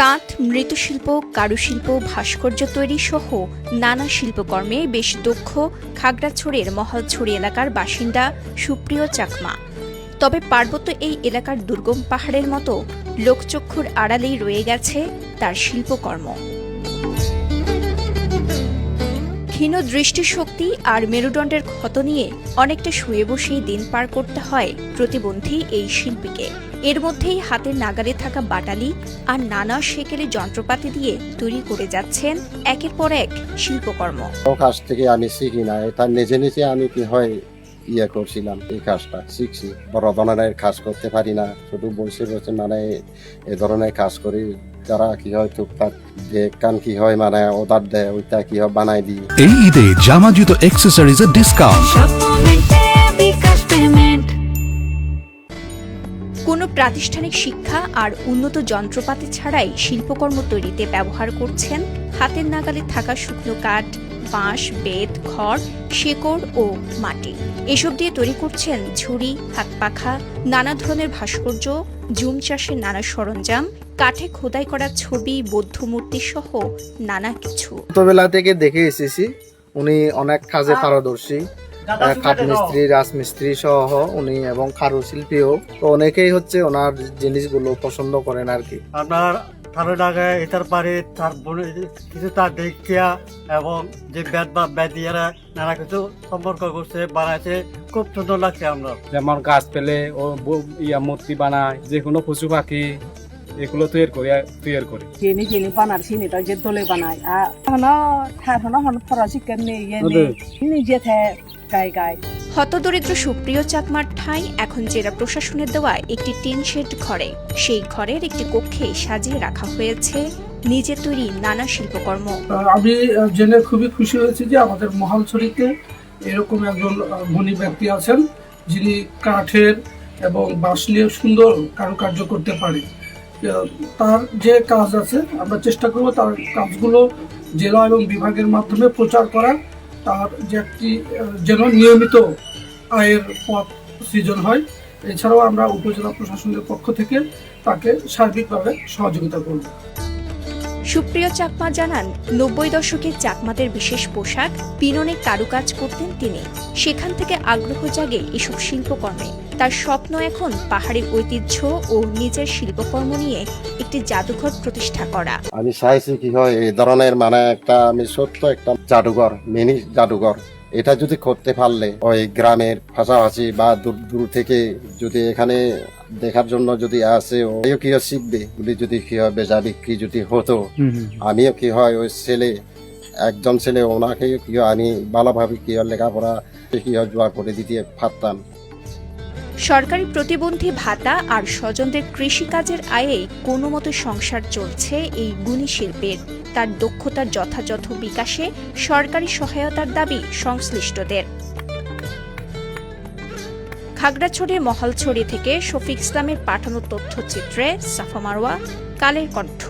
তাঁত, মৃৎশিল্প, কারুশিল্প, ভাস্কর্য তৈরি সহ নানা শিল্পকর্মে বেশ দক্ষ খাগড়াছড়ির মহলছড়ি এলাকার বাসিন্দা সুপ্রিয় চাকমা। তবে পার্বত্য এই এলাকার দুর্গম পাহাড়ের মতো লোকচক্ষুর আড়ালেই রয়ে গেছে তার শিল্পকর্ম। ক্ষীণ দৃষ্টিশক্তি আর মেরুদণ্ডের ক্ষত নিয়ে অনেকটা শুয়ে বসেই দিন পার করতে হয় প্রতিবন্ধী এই শিল্পীকে। এর মধ্যেই হাতের নাগালে থাকা বাটালি আর নানা সেকেলে যন্ত্রপাতি দিয়ে তৈরি করে যাচ্ছেন একের পর এক শিল্পকর্ম। কাজ থেকে আমি শিখি না এটা নিজে নিজে আমি কি হয় ইয়ে করছিলাম এই কাজটা শিখছি। বড় ধরনের কাজ করতে পারি না শুধু বসে বসে মানে এ ধরনের কাজ করি যারা কি হয় টুকটাক যে কান কি হয় মানে অর্ডার দেয় ওইটা কি হয় বানাই দিই। এই ঈদে জামা জুতো এক্সেসরিজ অ্যাক্সেসরিজের ডিসকাউন্ট কোনো প্রাতিষ্ঠানিক শিক্ষা আর উন্নত যন্ত্রপাতি ছাড়াই শিল্পকর্ম তৈরিতে ব্যবহার করছেন। হাতের নাগালে থাকা শুকনো কাঠ বাঁশ বেত খড় শেকড় ও মাটি। এসব দিয়ে তৈরি করছেন ঝুড়ি হাত পাখা নানা ধরনের ভাস্কর্য জুম চাষের নানা সরঞ্জাম কাঠে খোদাই করা ছবি বৌদ্ধ মূর্তি সহ নানা কিছু। ছোটবেলা থেকে দেখে এসেছি। উনি অনেক কাজে পারদর্শী। আহ, কাঠমিস্ত্রি রাজমিস্ত্রি সহ উনি এবং কারুশিল্পীও তো অনেকেই হচ্ছে ওনার জিনিসগুলো পছন্দ করেন আর কি। আপনার ভালো লাগে এটার পারে তার বনে- কিছু তার দেখিয়া এবং যে ব্যাট বা ব্যাট দিয়ে নানা কিছু সম্পর্ক করছে বানাইছে খুব সুন্দর লাগছে আমরা। যেমন গাছ পেলে ও ইয়া মূর্তি বানায় যে কোনো পশু পাখি এগুলো তৈরি করে তৈরি করে। dole banai a hana tha hana hana farashi kenne ye ওদের। ni হতদরিদ্র সুপ্রিয় চাকমার ঠাঁই এখন জেলা প্রশাসনের দেওয়া একটি টিন শেড ঘরে। সেই ঘরের একটি কক্ষে সাজিয়ে রাখা হয়েছে নিজে তৈরি নানা শিল্পকর্ম। আমি জেনে খুবই খুশি হয়েছি যে আমাদের মহালছড়িতে এরকম একজন গুণী ব্যক্তি আছেন যিনি কাঠের এবং বাঁশ নিয়ে সুন্দর কারুকার্য করতে পারে। তার যে কাজ আছে আমরা চেষ্টা করব তার কাজগুলো জেলা এবং বিভাগের মাধ্যমে প্রচার করা তার যে একটি যেন নিয়মিত আয়ের পথ সৃজন হয়। এছাড়াও আমরা উপজেলা প্রশাসনের পক্ষ থেকে তাকে সার্বিকভাবে সহযোগিতা করব। সুপ্রিয় চাকমা জানান, নব্বই দশকের চাকমাদের বিশেষ পোশাক, পিননে কারুকাজ করতেন তিনি। সেখান থেকে আগ্রহ জাগে এসব শিল্পকর্মে। তার স্বপ্ন এখন পাহাড়ের ঐতিহ্য ও নিজের শিল্পকর্ম নিয়ে একটি জাদুঘর প্রতিষ্ঠা করা। আমি চাইছি কি হয়, এই ধরনের মানে একটা আমি সত্য একটা জাদুঘর, মিনি জাদুঘর। এটা যদি করতে পারলে ওই গ্রামের পাশাপাশি বা দূর দূর থেকে যদি এখানে দেখার জন্য যদি আসে ওইও কি হয় শিখবে? যদি কি হয় বেচা বিক্রি যদি হতো আমিও কি হয় ওই ছেলে একজন ছেলে ওনাকে কি হয় আমি ভালোভাবে কি হয় লেখাপড়া কি হয় জোয়া করে দিতে পারতাম। সরকারি প্রতিবন্ধী ভাতা আর স্বজনদের কৃষিকাজের আয়ে কোনো মতো সংসার চলছে এই গুণী শিল্পের। তার দক্ষতার যথাযথ বিকাশে সরকারি সহায়তার দাবি সংশ্লিষ্টদের। খাগড়াছড়ি মহালছড়ি থেকে শফিক ইসলামের পাঠানো তথ্যচিত্রে সাফা মারোয়া কালের কণ্ঠ।